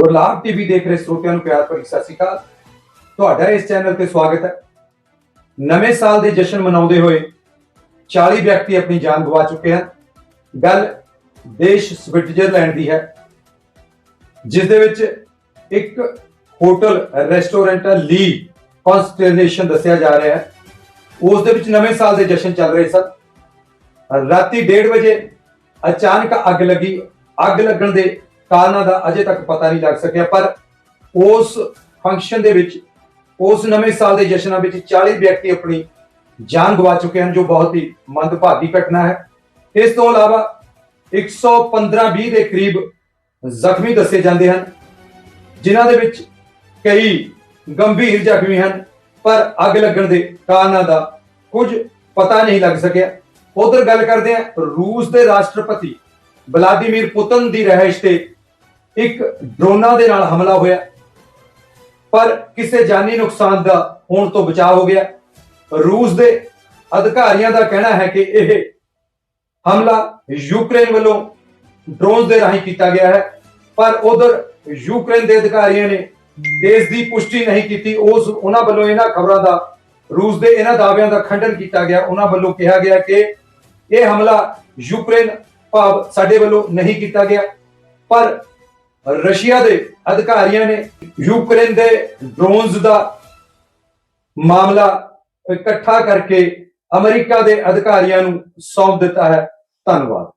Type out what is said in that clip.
Gurlab TV ਦੇਖ ਰਹੇ ਸਰੋਤਿਆਂ ਨੂੰ ਪਿਆਰ ਭਰੀ ਸਤਿ ਸ਼੍ਰੀ ਅਕਾਲ। ਤੁਹਾਡਾ ਇਸ ਚੈਨਲ ਤੇ ਸਵਾਗਤ ਹੈ। ਨਵੇਂ ਸਾਲ ਦੇ ਜਸ਼ਨ ਮਨਾਉਂਦੇ ਹੋਏ 40 ਵਿਅਕਤੀ ਆਪਣੀ ਜਾਨ ਗਵਾ ਚੁੱਕੇ ਹਨ। ਗੱਲ ਦੇਸ਼ ਸਵਿਟਜ਼ਰਲੈਂਡ ਦੀ ਹੈ, ਜਿਸ ਦੇ ਵਿੱਚ ਇੱਕ ਹੋਟਲ ਰੈਸਟੋਰੈਂਟ ਲੀ ਕਨਸਟੇਲੇਸ਼ਨ ਦੱਸਿਆ ਜਾ ਰਿਹਾ ਹੈ। ਉਸ ਦੇ ਵਿੱਚ ਨਵੇਂ ਸਾਲ ਦੇ ਜਸ਼ਨ ਚੱਲ ਰਹੇ ਸਨ। ਰਾਤੀ 1:30 ਵਜੇ ਅਚਾਨਕ ਅੱਗ ਲੱਗੀ। ਅੱਗ ਲੱਗਣ ਦੇ ਕਾਰਨਾਂ ਦਾ ਅਜੇ ਤੱਕ ਪਤਾ ਨਹੀਂ ਲੱਗ ਸਕਿਆ, ਪਰ ਉਸ ਫੰਕਸ਼ਨ ਦੇ ਵਿੱਚ, ਉਸ ਨਵੇਂ ਸਾਲ ਦੇ ਜਸ਼ਨਾਂ ਵਿੱਚ 40 ਵਿਅਕਤੀ ਆਪਣੀ ਜਾਨ ਗਵਾ ਚੁੱਕੇ ਹਨ, ਜੋ ਬਹੁਤ ਹੀ ਮੰਦਭਾਗੀ ਘਟਨਾ ਹੈ। ਇਸ ਤੋਂ ਇਲਾਵਾ 115-20 ਦੇ ਕਰੀਬ ਜ਼ਖਮੀ ਦੱਸੇ ਜਾਂਦੇ ਹਨ, ਜਿਨ੍ਹਾਂ ਦੇ ਵਿੱਚ ਕਈ ਗੰਭੀਰ ਜ਼ਖਮੀ ਹਨ, ਪਰ ਅੱਗ ਲੱਗਣ ਦੇ ਕਾਰਨਾਂ ਦਾ ਕੁਝ ਪਤਾ ਨਹੀਂ ਲੱਗ ਸਕਿਆ। ਉਧਰ ਗੱਲ ਕਰਦੇ ਹਾਂ, ਰੂਸ ਦੇ ਰਾਸ਼ਟਰਪਤੀ ਵਲਾਦੀਮੀਰ ਪੁਤਨ ਦੀ ਰਹਿائش ਤੇ ਇੱਕ ਡਰੋਨਾਂ ਦੇ ਨਾਲ ਹਮਲਾ ਹੋਇਆ। ਪਰ ਕਿਸੇ ਜਾਨੀ ਨੁਕਸਾਨ ਦਾ ਹੋਣ ਤੋਂ ਬਚਾਅ ਹੋ ਗਿਆ। ਰੂਸ ਦੇ ਅਧਿਕਾਰੀਆਂ ਦਾ ਕਹਿਣਾ ਹੈ ਕਿ ਇਹ ਹਮਲਾ ਯੂਕਰੇਨ ਵੱਲੋਂ ਡਰੋਨ ਦੇ ਰਾਹੀਂ ਕੀਤਾ ਗਿਆ ਹੈ। ਪਰ ਉਧਰ ਯੂਕਰੇਨ ਦੇ ਅਧਿਕਾਰੀਆਂ ਨੇ ਇਸ ਦੀ ਪੁਸ਼ਟੀ ਨਹੀਂ ਕੀਤੀ। ਉਸ ਉਹਨਾਂ ਵੱਲੋਂ ਇਹਨਾਂ ਖਬਰਾਂ ਦਾ, ਰੂਸ ਦੇ ਇਹਨਾਂ ਦਾਅਵਿਆਂ ਦਾ ਖੰਡਨ ਕੀਤਾ ਗਿਆ। ਉਹਨਾਂ ਵੱਲੋਂ ਕਿਹਾ ਗਿਆ ਕਿ ਇਹ ਹਮਲਾ ਯੂਕਰੇਨ ਭਾਵ ਸਾਡੇ ਵੱਲੋਂ ਨਹੀਂ ਕੀਤਾ ਗਿਆ। ਪਰ ਰਸ਼ੀਆ ਦੇ ਅਧਿਕਾਰੀਆਂ ਨੇ ਯੂਕਰੇਨ ਦੇ ਡਰੋਨਸ ਦਾ ਮਾਮਲਾ ਇਕੱਠਾ ਕਰਕੇ ਅਮਰੀਕਾ ਦੇ ਅਧਿਕਾਰੀਆਂ ਨੂੰ ਸੌਂਪ ਦਿੱਤਾ ਹੈ। ਧੰਨਵਾਦ।